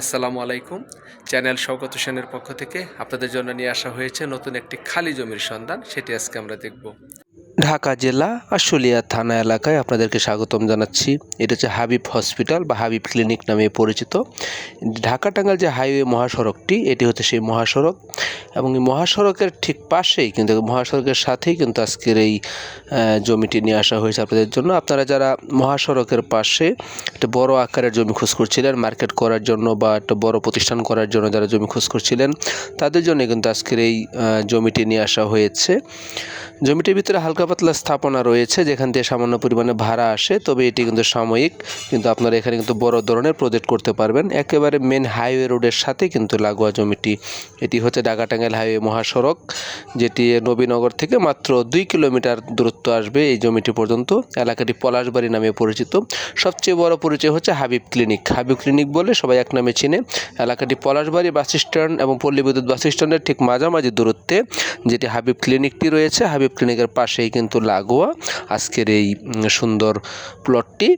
আসসালামু আলাইকুম। চ্যানেল স্বগত সেনের পক্ষ থেকে আপনাদের জন্য নিয়ে আসা হয়েছে নতুন একটি খালি জমির সন্ধান, সেটি আজকে আমরা দেখব। ঢাকা জেলা আশুলিয়া থানা এলাকায় আপনাদেরকে স্বাগতম জানাচ্ছি। এটা হচ্ছে হাবিব হসপিটাল বা হাবিব ক্লিনিক নামে পরিচিত। ঢাকা টাঙ্গাইল যে হাইওয়ে মহাসড়কটি, এটি হচ্ছে সেই মহাসড়ক এবং এই মহাসড়কের ঠিক পাশেই কিন্তু, মহাসড়কের সাথেই কিন্তু আজকের এই জমিটি নিয়ে আসা হয়েছে আপনাদের জন্য। আপনারা যারা মহাসড়কের পাশে একটা বড় আকারের জমি খোঁজ করছিলেন, মার্কেট করার জন্য বা একটা বড় প্রতিষ্ঠান করার জন্য যারা জমি খোঁজ করছিলেন, তাদের জন্য কিন্তু আজকের এই জমিটি নিয়ে আসা হয়েছে। জমিটির ভিতরে হালকা পাতলা স্থাপনা রয়েছে, যেখান থেকে সামান্য পরিমাণে ভাড়া আসে, তবে এটি কিন্তু সাময়িক, কিন্তু আপনারা এখানে কিন্তু বড় ধরনের প্রজেক্ট করতে পারবেন। একেবারে মেন হাইওয়ে রোডের সাথে কিন্তু লাগোয়া জমিটি। এটি হচ্ছে ঢাকা টাঙ্গাইল হাইওয়ে মহাসড়ক, যেটি নবীনগর থেকে মাত্র দুই কিলোমিটার দূরত্ব আসবে এই জমিটি পর্যন্ত। এলাকাটি পলাশবাড়ি নামে পরিচিত। সবচেয়ে বড় পরিচয় হচ্ছে হাবিব ক্লিনিক হাবিব ক্লিনিক বলে সবাই এক নামে চিনে। এলাকাটি পলাশবাড়ি বাস স্ট্যান্ড এবং পল্লী বিদ্যুৎ বাস স্ট্যান্ডের ঠিক মাঝামাঝি দূরত্বে, যেটি হাবিব ক্লিনিকটি রয়েছে। হাবিব ক্লিনিকের পাশেই কিন্তু লাগোয়া আজকের এই সুন্দর প্লটটি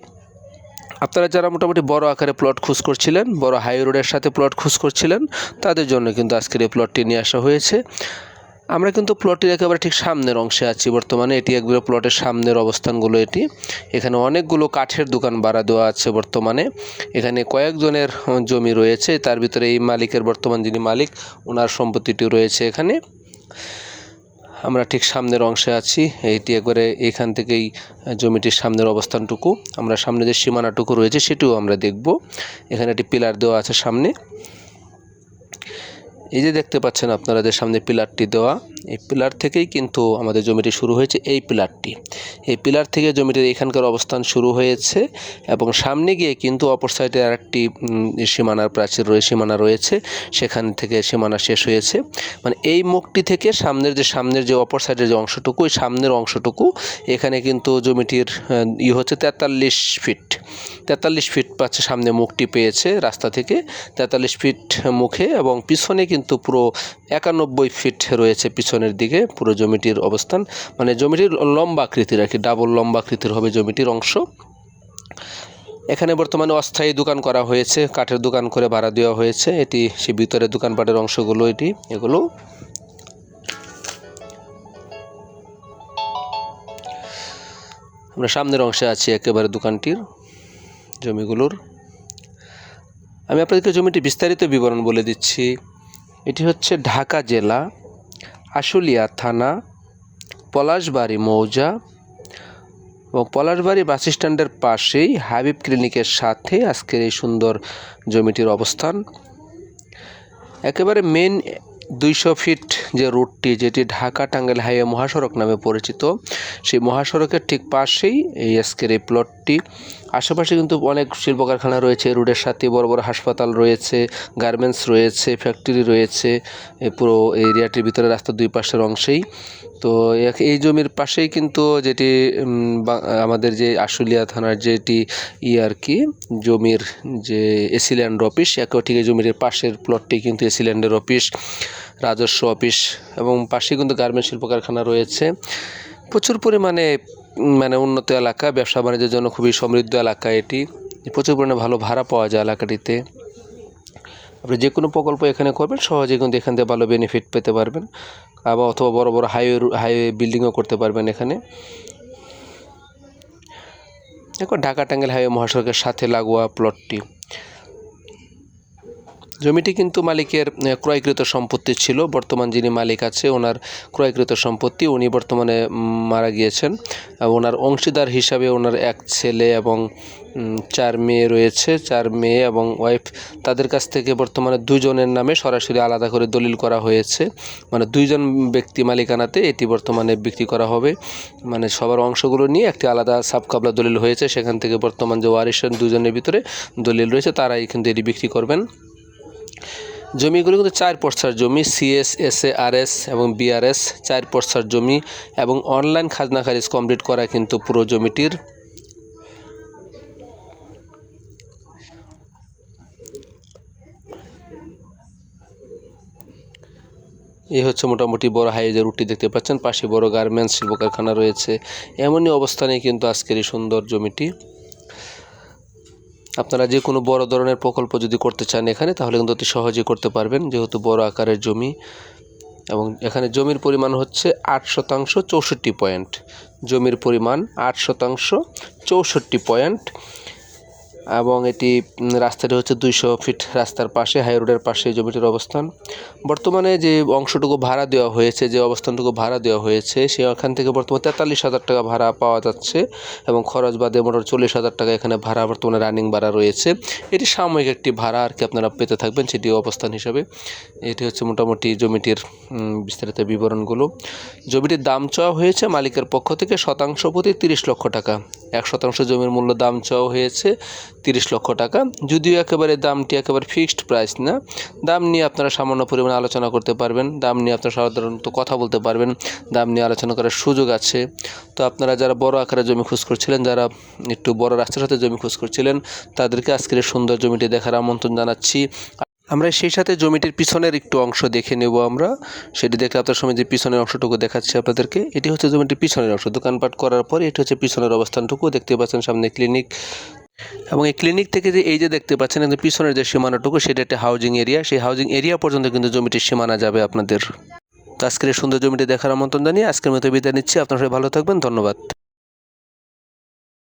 আপনারা যারা মোটামুটি বড় আকারে প্লট খোঁজ করছিলেন, বড় হাই রোডের সাথে প্লট খোঁজ করছিলেন, তাদের জন্য কিন্তু আজকের এই প্লটটি নিয়ে আসা হয়েছে। আমরা কিন্তু প্লটের একেবারে ঠিক সামনের অংশে আছি বর্তমানে। এটি একবারে প্লটের সামনের অবস্থানগুলো এটি। এখানে অনেকগুলো কাঠের দোকান ভাড়া দেওয়া আছে বর্তমানে। এখানে কয়েকজনের জমি রয়েছে। তার ভিতরে এই মালিকের বর্তমান যিনি মালিক ওনার সম্পত্তিটি রয়েছে এখানে। আমরা ঠিক সামনের অংশে আছি। এটি একবারে এখান থেকেই জমিটির সামনের অবস্থানটুকু। আমরা সামনে যে সীমানাটুকু রয়েছে সেটিও আমরা দেখব। এখানে একটি পিলার দেওয়া আছে সামনে। এই যে দেখতে পাচ্ছেন আপনারা যে সামনে পিলারটি দেওয়া এই পিলার থেকেই কিন্তু আমাদের জমিটি শুরু হয়েছে এই পিলারটি। এই পিলার থেকে জমিটির এখানকার অবস্থান শুরু হয়েছে এবং সামনে গিয়ে কিন্তু অপর সাইডে আরেকটি উম, সীমানার প্রাচীর রয়েছে সীমানা রয়েছে। সেখান থেকে সীমানা শেষ হয়েছে। মানে এই মুখটি থেকে সামনের যে সামনের যে অপর সাইডের যে অংশটুকু ওই সামনের অংশটুকু এখানে কিন্তু জমিটির ই হচ্ছে তেতাল্লিশ ফিট। তেতাল্লিশ ফিট পাচ্ছে সামনে মুখটি পেয়েছে রাস্তা থেকে। তেতাল্লিশ ফিট মুখে এবং পিছনে কিন্তু পুরো একানব্বই ফিট রয়েছে পিছনের দিকে পুরো জমিটির অবস্থান মানে জমিটির লম্বা আকৃতির আর কি ডাবল লম্বা আকৃতির হবে জমিটির অংশ। এখানে বর্তমানে অস্থায়ী দোকান করা হয়েছে, কাঠের দোকান করে ভাড়া দেওয়া হয়েছে। এটি সে ভিতরে দোকানপাটের অংশগুলো, এটি, এগুলো। আমরা সামনের অংশে আছি একেবারে দোকানটির, জমিগুলোর। আমি আপনাদেরকে জমিটি বিস্তারিত বিবরণ বলে দিচ্ছি। এটি হচ্ছে ঢাকা জেলা। আশুলিয়া থানা, পলাশবাড়ি মৌজা এবং পলাশবাড়ি বাস স্ট্যান্ডের পাশেই হাবিব ক্লিনিকের সাথে আজকের এই সুন্দর জমিটির অবস্থান। একেবারে মেন দুইশো ফিট যে রুটটি যেটি ঢাকা টাঙ্গাইল হাইওয়ে মহাসড়ক নামে পরিচিত, সেই মহাসড়কের ঠিক পাশেই এই আজকের এই প্লটটি আশেপাশে কিন্তু অনেক শিল্প কারখানা রয়েছে, রোডের সাথে বড় বড় হাসপাতাল রয়েছে, গার্মেন্টস রয়েছে, ফ্যাক্টরি রয়েছে পুরো এরিয়াটির ভিতরে রাস্তার দুই পাশের অংশেই। তো এক- এই জমির পাশেই কিন্তু যেটি আমাদের যে আশুলিয়া থানার যেটি ই আর কি, জমির যে এসিল্যান্ড অফিস একেও ঠিক এই জমির পাশের প্লটটি কিন্তু এসিল্যান্ডের অফিস রাজস্ব অফিস এবং পাশে কিন্তু গার্মেন্টস শিল্প কারখানা রয়েছে। প্রচুর পরিমাণে মানে উন্নত এলাকা, ব্যবসা বাণিজ্যের জন্য খুবই সমৃদ্ধ এলাকা এটি। প্রচুর পরিমাণে ভালো ভাড়া পাওয়া যায় এলাকাটিতে। আপনি যে কোনো প্রকল্প এখানে করবেন, সহজে কিন্তু এখান থেকে ভালো বেনিফিট পেতে পারবেন। আবার অথবা বড় বড় হাইওয়ে হাইওয়ে বিল্ডিংও করতে পারবেন এখানে। দেখো ঢাকা টাঙ্গাইল হাইওয়ে মহাসড়কের সাথে লাগোয়া প্লটটি জমিটি কিন্তু মালিকের ক্রয়কৃত সম্পত্তি ছিল। বর্তমান যিনি মালিক আছে, ওনার ক্রয়কৃত সম্পত্তি উনি বর্তমানে মারা গিয়েছেন। ওনার অংশীদার হিসাবে ওনার এক ছেলে এবং চার মেয়ে রয়েছে। চার মেয়ে এবং ওয়াইফ তাদের কাছ থেকে বর্তমানে দুজনের নামে সরাসরি আলাদা করে দলিল করা হয়েছে। মানে দুইজন ব্যক্তি মালিকানাতে এটি বর্তমানে বিক্রি করা হবে। মানে সবার অংশগুলো নিয়ে একটি আলাদা সাবকাবলা দলিল হয়েছে। সেখান থেকে বর্তমান যে ওয়ারিশন দুজনের ভিতরে দলিল রয়েছে, তারাই কিন্তু এটি বিক্রি করবেন। জমিগুলো কিন্তু চার পর্সার জমি সিএস আর এস এবং বিআরএস চার পর্সার জমি এবং অনলাইন খাজনা খারিজ কমপ্লিট করা কিন্তু পুরো জমিটির। এই হচ্ছে মোটামুটি বড় হাইওয়ে রুটটি দেখতে পাচ্ছেন, পাশে বড় গার্মেন্টস শিল্প কারখানা রয়েছে। এমনই অবস্থানে কিন্তু আজকের এই সুন্দর জমিটি। আপনারা যে কোনো বড় ধরনের প্রকল্প যদি করতে চান এখানে, তাহলে কিন্তু অতি সহজেই করতে পারবেন। যেহেতু বড় আকারের জমি এবং এখানে জমির পরিমাণ হচ্ছে আট শতাংশ চৌষট্টি পয়েন্ট। জমির পরিমাণ আট শতাংশ চৌষট্টি পয়েন্ট। এবং এটি রাস্তাটি হচ্ছে দুইশো ফিট রাস্তার পাশে, হাই রোডের পাশে জমিটির অবস্থান। বর্তমানে যে অংশটুকু ভাড়া দেওয়া হয়েছে, যে অবস্থানটুকু ভাড়া দেওয়া হয়েছে, সেখান থেকে বর্তমানে তেতাল্লিশ হাজার টাকা ভাড়া পাওয়া যাচ্ছে এবং খরচ বাদে মোটর চল্লিশ হাজার টাকা এখানে ভাড়া বর্তমানে রানিং ভাড়া রয়েছে। এটি সাময়িক একটি ভাড়া আর কি আপনারা পেতে থাকবেন, সেটি অবস্থান হিসাবে। এটি হচ্ছে মোটামুটি জমিটির বিস্তারিত বিবরণগুলো। জমিটির দাম চাওয়া হয়েছে মালিকের পক্ষ থেকে শতাংশ প্রতি তিরিশ লক্ষ টাকা। এক শতাংশ জমির মূল্য দাম চাওয়া হয়েছে তিরিশ লক্ষ টাকা। যদিও একেবারে দামটি একেবারে ফিক্সড প্রাইস না। দাম নিয়ে আপনারা সামান্য পরিমাণে আলোচনা করতে পারবেন। দাম নিয়ে আপনারা সাধারণত কথা বলতে পারবেন। দাম নিয়ে আলোচনা করার সুযোগ আছে। তো আপনারা যারা বড় আকারে জমি খোঁজ করছিলেন, যারা একটু বড় রাস্তার সাথে জমি খোঁজ করছিলেন, তাদেরকে আজকের সুন্দর জমিটি দেখার আমন্ত্রণ জানাচ্ছি। আমরা সেই সাথে জমিটির পিছনের একটু অংশ দেখে নেব আমরা। সেটি দেখলে আপনার সময় যে পিছনের অংশটুকু দেখাচ্ছি আপনাদেরকে, এটি হচ্ছে জমিটির পিছনের অংশ। দোকানপাট করার পরে এটি হচ্ছে পিছনের অবস্থানটুকু দেখতে পাচ্ছেন সামনে ক্লিনিক এবং এই ক্লিনিক থেকে যে এই যে দেখতে পাচ্ছেন কিন্তু পিছনের যে সীমানাটুকু, সেটা একটা হাউজিং এরিয়া সেই হাউজিং এরিয়া পর্যন্ত কিন্তু জমিটির সীমানা যাবে আপনাদের। আজকের সুন্দর জমিটি দেখার আমন্ত্রণ জানিয়ে আজকের মতো বিদায় নিচ্ছি। আপনারা সবাই ভালো থাকবেন। ধন্যবাদ।